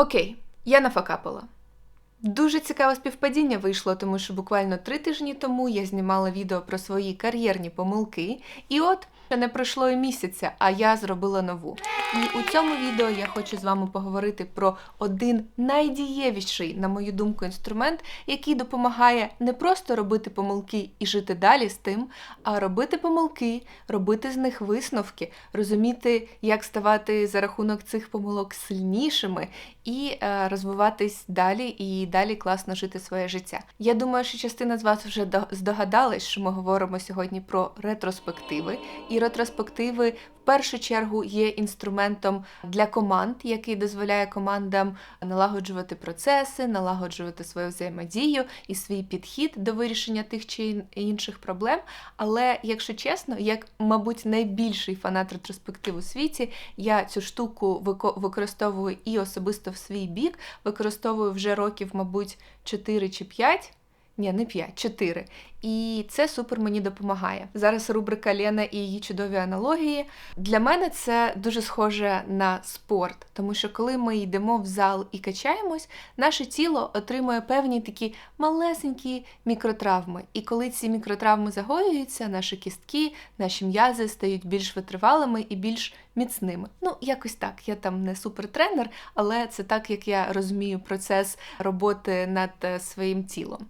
Окей, я нафакапила. Дуже цікаве співпадіння вийшло, тому що буквально три тижні тому я знімала відео про свої кар'єрні помилки, і от ще не пройшло і місяця, а я зробила нову. І у цьому відео я хочу з вами поговорити про один найдієвіший, на мою думку, інструмент, який допомагає не просто робити помилки і жити далі з тим, а робити помилки, робити з них висновки, розуміти, як ставати за рахунок цих помилок сильнішими і е, розвиватись далі і далі класно жити своє життя. Я думаю, що частина з вас вже здогадалась, що ми говоримо сьогодні про ретроспективи, і ретроспективи першу чергу є інструментом для команд, який дозволяє командам налагоджувати процеси, налагоджувати свою взаємодію і свій підхід до вирішення тих чи інших проблем. Але, якщо чесно, як, мабуть, найбільший фанат ретроспектив у світі, я цю штуку використовую і особисто в свій бік, використовую вже років, мабуть, 4 чи 5. Ні, не 5, 4. І це супер мені допомагає. Зараз рубрика Лена і її чудові аналогії. Для мене це дуже схоже на спорт, тому що коли ми йдемо в зал і качаємось, наше тіло отримує певні такі малесенькі мікротравми. І коли ці мікротравми загоюються, наші кістки, наші м'язи стають більш витривалими і більш міцними. Ну, якось так. Я там не супертренер, але це так, як я розумію процес роботи над е, своїм тілом.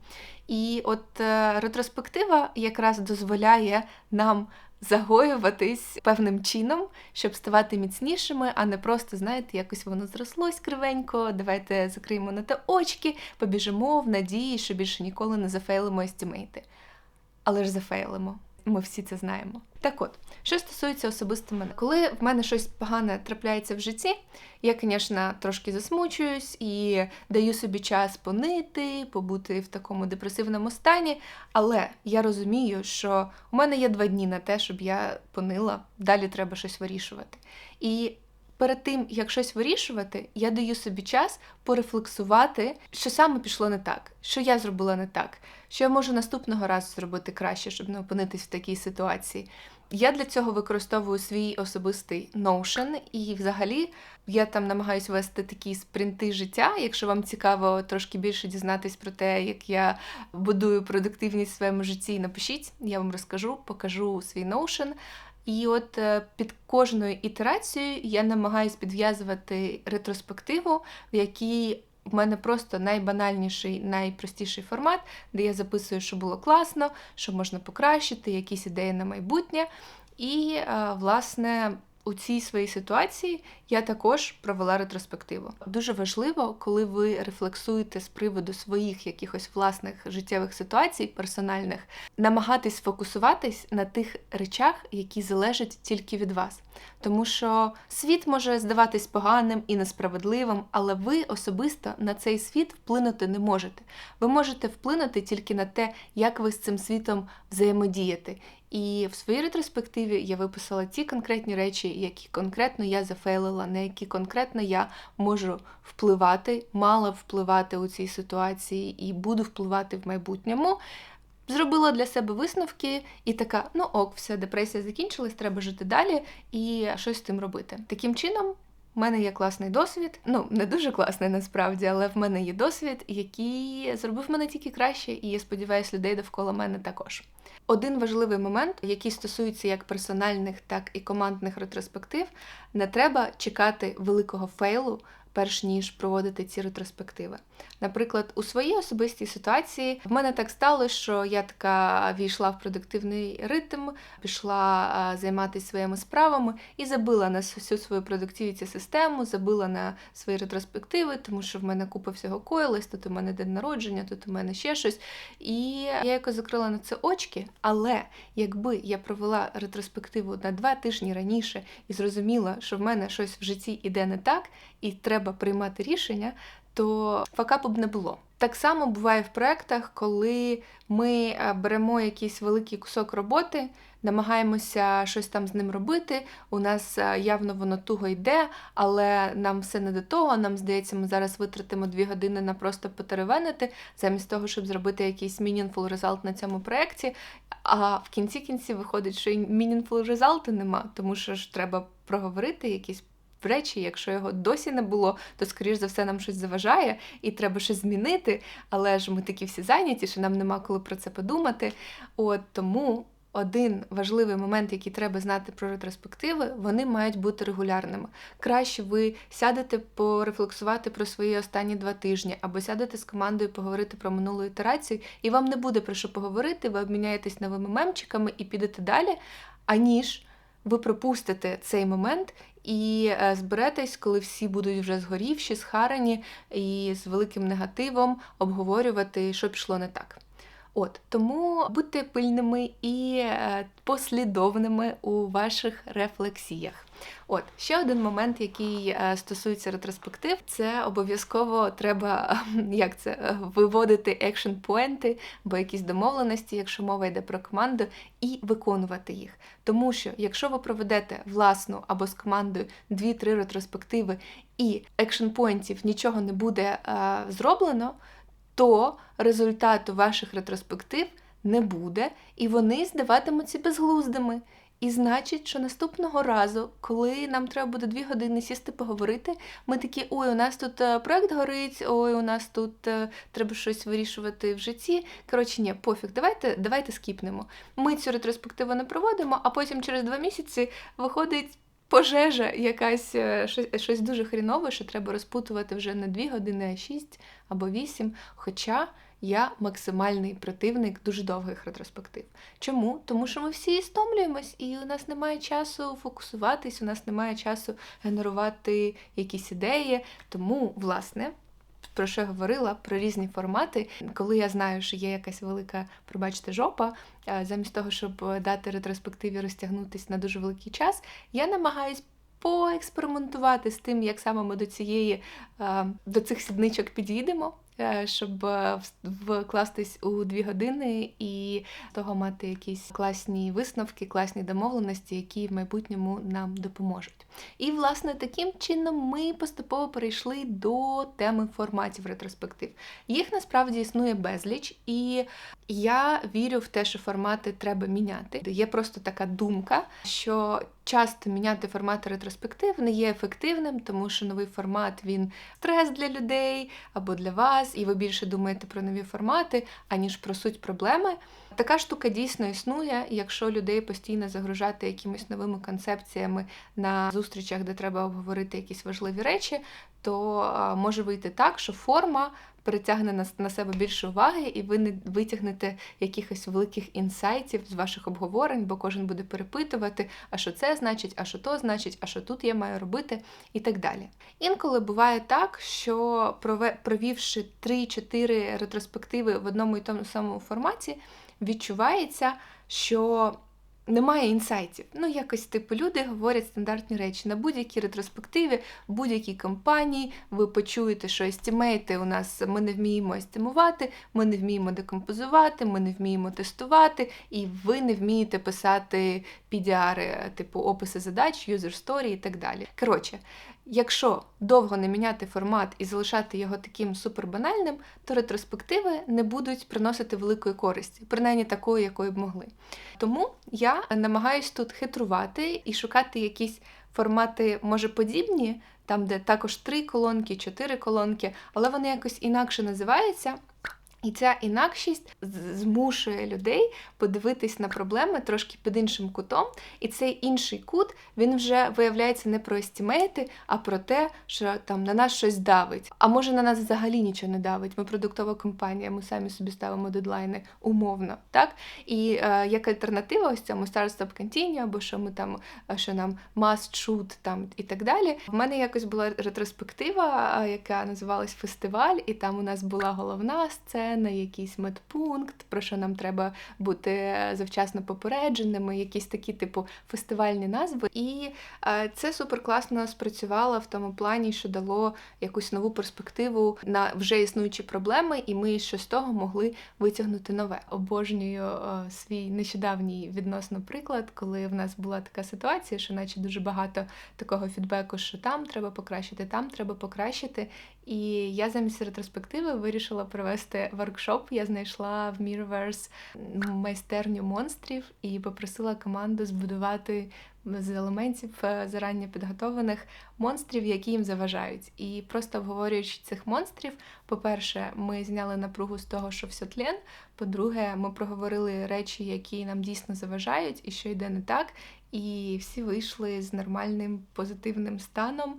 І от е, ретроспектива якраз дозволяє нам загоюватись певним чином, щоб ставати міцнішими, а не просто, знаєте, якось воно зрослось кривенько, давайте закриємо на те очки, побіжимо в надії, що більше ніколи не зафейлимо естімейти. Але ж зафейлимо. Ми всі це знаємо. Так от, що стосується особисто мене, коли в мене щось погане трапляється в житті, я, звісно, трошки засмучуюсь і даю собі час понити, побути в такому депресивному стані. Але я розумію, що у мене є два дні на те, щоб я понила, далі треба щось вирішувати. І перед тим, як щось вирішувати, я даю собі час порефлексувати, що саме пішло не так, що я зробила не так, що я можу наступного разу зробити краще, щоб не опинитись в такій ситуації. Я для цього використовую свій особистий Notion, і взагалі я там намагаюся вести такі спринти життя. Якщо вам цікаво трошки більше дізнатись про те, як я будую продуктивність в своєму житті, напишіть, я вам розкажу, покажу свій Notion. І от е, під кожною ітерацією я намагаюся підв'язувати ретроспективу, в якій в мене просто найбанальніший, найпростіший формат, де я записую, що було класно, що можна покращити, якісь ідеї на майбутнє. І, е, власне, у цій своїй ситуації я також провела ретроспективу. Дуже важливо, коли ви рефлексуєте з приводу своїх якихось власних життєвих ситуацій, персональних, намагатись фокусуватись на тих речах, які залежать тільки від вас. Тому що світ може здаватись поганим і несправедливим, але ви особисто на цей світ вплинути не можете. Ви можете вплинути тільки на те, як ви з цим світом взаємодієте. І в своїй ретроспективі я виписала ті конкретні речі, які конкретно я зафейлила, на які конкретно я можу впливати, мала впливати у цій ситуації і буду впливати в майбутньому. Зробила для себе висновки і така: ну ок, все, депресія закінчилась, треба жити далі і щось з тим робити. Таким чином. У мене є класний досвід, ну не дуже класний насправді, але в мене є досвід, який зробив мене тільки краще, і я сподіваюся, людей довкола мене також. Один важливий момент, який стосується як персональних, так і командних ретроспектив, не треба чекати великого фейлу перш ніж проводити ці ретроспективи. Наприклад, у своїй особистій ситуації в мене так сталося, що я така війшла в продуктивний ритм, пішла займатися своїми справами і забила на всю свою продуктивність систему, забила на свої ретроспективи, тому що в мене купа всього коїлась, тут у мене день народження, тут у мене ще щось. І я якось закрила на це очки. Але якби я провела ретроспективу на два тижні раніше і зрозуміла, що в мене щось в житті іде не так, і треба приймати рішення, то факапу б не було. Так само буває в проєктах, коли ми е, беремо якийсь великий кусок роботи, намагаємося щось там з ним робити. У нас е, явно воно туго йде, але нам все не до того. Нам здається, ми зараз витратимо дві години на просто потеревенити, замість того, щоб зробити якийсь meaningful result на цьому проєкті. А в кінці кінці виходить, що і meaningful result нема, тому що ж треба проговорити якісь в речі. Якщо його досі не було, то скоріш за все нам щось заважає і треба щось змінити. Але ж ми такі всі зайняті, що нам нема коли про це подумати. От тому один важливий момент, який треба знати про ретроспективи, вони мають бути регулярними. Краще ви сядете порефлексувати про свої останні два тижні, або сядете з командою поговорити про минулу ітерацію, і вам не буде про що поговорити, ви обміняєтесь новими мемчиками і підете далі, аніж ви пропустите цей момент і е, зберетесь, коли всі будуть вже згорівші, схарані і з великим негативом обговорювати, що пішло не так. От тому будьте пильними і е, послідовними у ваших рефлексіях. От ще один момент, який е, стосується ретроспектив, це обов'язково треба як це е, виводити екшн поенти або якісь домовленості, якщо мова йде про команду, і виконувати їх. Тому що, якщо ви проведете власну або з командою 2-3 ретроспективи і екшн поінтів нічого не буде а, зроблено то результату ваших ретроспектив не буде, і вони здаватимуться безглуздими. І значить, що наступного разу, коли нам треба буде дві години сісти поговорити, ми такі, ой, у нас тут е, проект горить, ой, у нас тут е, треба щось вирішувати в житті. Коротше, ні, пофіг, давайте давайте скіпнемо. Ми цю ретроспективу не проводимо, а потім через два місяці виходить пожежа, якась е, щось, щось дуже хрінове, що треба розпутувати вже не 2 години, а шість або вісім. Хоча я максимальний противник дуже довгих ретроспектив. Чому? Тому що ми всі стомлюємось, і у нас немає часу фокусуватись, у нас немає часу генерувати якісь ідеї. Тому, власне про що я говорила, про різні формати. Коли я знаю, що є якась велика, пробачте, жопа, е, замість того, щоб дати ретроспективі розтягнутися на дуже великий час, я намагаюсь. Поекспериментувати з тим, як саме ми до цієї е, до цих сідничок підійдемо, щоб е, вкластись у дві години і з того мати якісь класні висновки, класні домовленості, які в майбутньому нам допоможуть. І, власне, таким чином ми поступово перейшли до теми форматів ретроспектив. Їх насправді існує безліч, і я вірю в те, що формати треба міняти. Є просто така думка, що часто міняти формат ретроспектив не є ефективним, тому що новий формат він стрес для людей або для вас, і ви більше думаєте про нові формати, аніж про суть проблеми. Така штука дійсно існує, якщо людей постійно загружати якимись новими концепціями на зустрічах, де треба обговорити якісь важливі речі, то може вийти так, що форма перетягне на, на себе більше уваги, і ви не витягнете якихось великих інсайтів з ваших обговорень, бо кожен буде перепитувати, а що це значить, а що то значить, а що тут я маю робити, і так далі. Інколи буває так, що провівши 3-4 ретроспективи в одному і тому самому форматі, відчувається, що немає інсайтів. Ну, якось типу люди говорять стандартні речі на будь-якій ретроспективі, будь-якій компанії. Ви почуєте, що естімейти у нас ми не вміємо естимувати, ми не вміємо декомпозувати, ми не вміємо тестувати, і ви не вмієте писати підіари, типу описи задач, юзер сторі і так далі. Коротше, Якщо довго не міняти формат і залишати його таким супербанальним, то ретроспективи не будуть приносити великої користі, принаймні такої, якої б могли. Тому я намагаюсь тут хитрувати і шукати якісь формати, може, подібні, там, де також три колонки, чотири колонки, але вони якось інакше називаються. І ця інакшість змушує людей подивитись на проблеми трошки під іншим кутом. І цей інший кут він вже виявляється не про естімейти, а про те, що там на нас щось давить. А може на нас взагалі нічого не давить. Ми продуктова компанія, ми самі собі ставимо дедлайни умовно. так? І е, як альтернатива ось цьому Startup Continue, або що ми там, е, що нам must shoot там і так далі. В мене якось була ретроспектива, яка називалась Фестиваль, і там у нас була головна сцена на якийсь медпункт, про що нам треба бути завчасно попередженими, якісь такі типу фестивальні назви. І е, це супер класно спрацювало в тому плані, що дало якусь нову перспективу на вже існуючі проблеми, і ми ще з того могли витягнути нове. Обожнюю е, свій нещодавній відносно приклад, коли в нас була така ситуація, що наче дуже багато такого фідбеку, що там треба покращити, там треба покращити. І я замість ретроспективи вирішила провести воркшоп. Я знайшла в Mirrorverse майстерню монстрів і попросила команду збудувати з елементів е, зарані підготовлених монстрів, які їм заважають. І просто обговорюючи цих монстрів, по-перше, ми зняли напругу з того, що все тлен. По-друге, ми проговорили речі, які нам дійсно заважають, і що йде не так. І всі вийшли з нормальним позитивним станом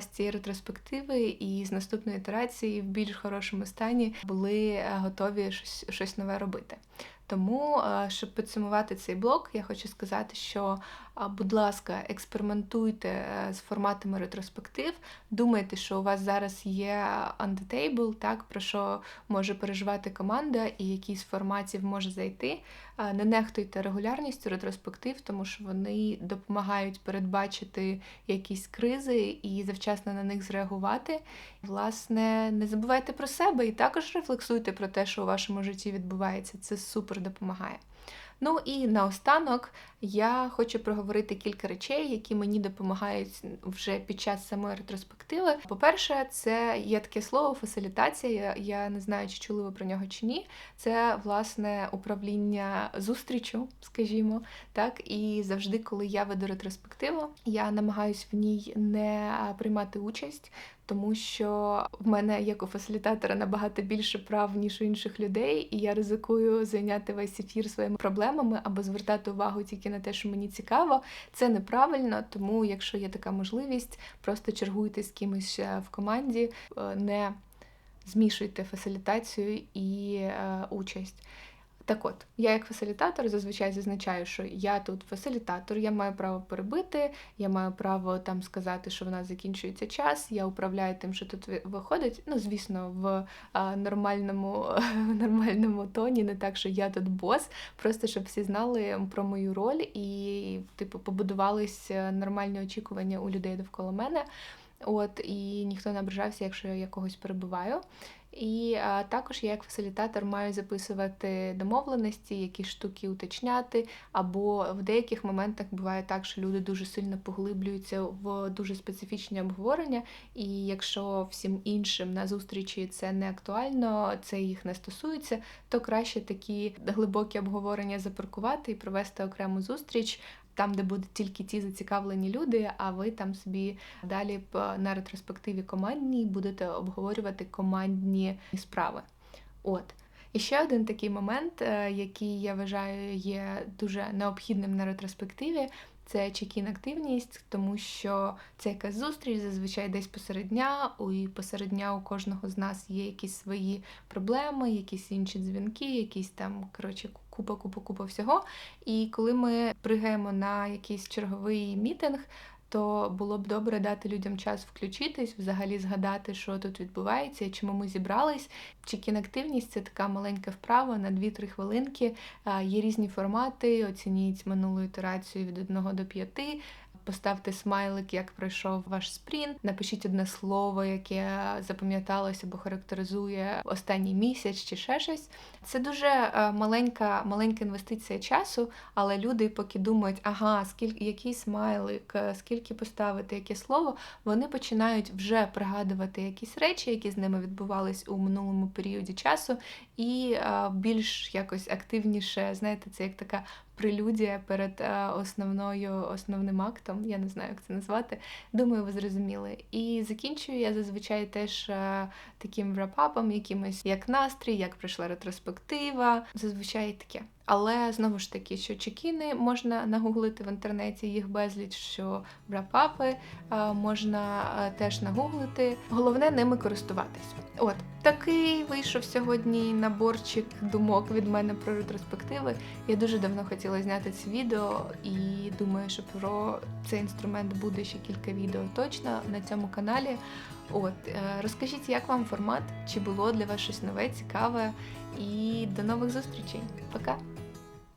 з цієї ретроспективи, і з наступної ітерації в більш хорошому стані були е, готові щось, щось нове робити. Тому, е, щоб підсумувати цей блок, я хочу сказати, що, будь ласка, експериментуйте е, з форматами ретроспектив. Думайте, що у вас зараз є on the table, так, про що може переживати команда і який з форматів може зайти. Не нехтуйте регулярністю ретроспектив, тому що вони допомагають передбачити якісь кризи і завчасно на них зреагувати. Власне, не забувайте про себе і також рефлексуйте про те, що у вашому житті відбувається. Це супер допомагає. Ну і наостанок я хочу проговорити кілька речей, які мені допомагають вже під час самої ретроспективи. По-перше, це є таке слово фасилітація. Я не знаю, чи чули ви про нього чи ні. Це власне управління зустрічю, скажімо, так. І завжди, коли я веду ретроспективу, я намагаюсь в ній не приймати участь тому що в мене як у фасилітатора набагато більше прав, ніж у інших людей, і я ризикую зайняти весь ефір своїми проблемами або звертати увагу тільки на те, що мені цікаво. Це неправильно, тому якщо є така можливість, просто чергуйте з кимось в команді, е, не змішуйте фасилітацію і е, участь. Так от, я як фасилітатор зазвичай зазначаю, що я тут фасилітатор, я маю право перебити, я маю право там сказати, що в нас закінчується час, я управляю тим, що тут виходить. Ну, звісно, в а, нормальному нормальному тоні, не так, що я тут бос, просто щоб всі знали про мою роль і, типу, побудувались нормальні очікування у людей довкола мене. От, І ніхто не ображався, якщо я когось перебуваю. І а, також я як фасилітатор маю записувати домовленості, які штуки уточняти, або в деяких моментах буває так, що люди дуже сильно поглиблюються в дуже специфічні обговорення, і якщо всім іншим на зустрічі це не актуально, це їх не стосується, то краще такі глибокі обговорення запаркувати і провести окрему зустріч там, де будуть тільки ті зацікавлені люди, а ви там собі далі на ретроспективі командній будете обговорювати командні справи. От. І ще один такий момент, е, який я вважаю є дуже необхідним на ретроспективі, це чекін активність, тому що це якась зустріч зазвичай десь посеред дня, і посеред дня у кожного з нас є якісь свої проблеми, якісь інші дзвінки, якісь там коротше купа, купа, купа всього. І коли ми пригаємо на якийсь черговий мітинг, то було б добре дати людям час включитись, взагалі згадати, що тут відбувається чому ми зібрались. Чекін-активність це така маленька вправа на 2-3 хвилинки. Є різні формати, оцініть минулу ітерацію від 1 до 5 поставте смайлик, як пройшов ваш спринт. Напишіть одне слово, яке запам'яталося або характеризує останній місяць чи ще щось. Це дуже е, маленька маленька інвестиція часу, але люди, поки думають, ага, скільки який смайлик, е, скільки поставити, яке слово, вони починають вже пригадувати якісь речі, які з ними відбувались у минулому періоді часу, і е, більш якось активніше, знаєте, це як така прелюдія перед е, основною основним актом. Я не знаю, як це назвати. Думаю, ви зрозуміли. І закінчую я зазвичай теж е, таким врапапом, якимось як настрій, як пройшла ретроспектива. Зазвичай таке. Але знову ж таки, що чекіни можна нагуглити в інтернеті, їх безліч, що брапапи можна теж нагуглити. Головне ними користуватись. От такий вийшов сьогодні наборчик думок від мене про ретроспективи. Я дуже давно хотіла зняти це відео і думаю, що про цей інструмент буде ще кілька відео точно на цьому каналі. От, е, розкажіть, як вам формат, чи було для вас щось нове, цікаве, і до нових зустрічей. Пока!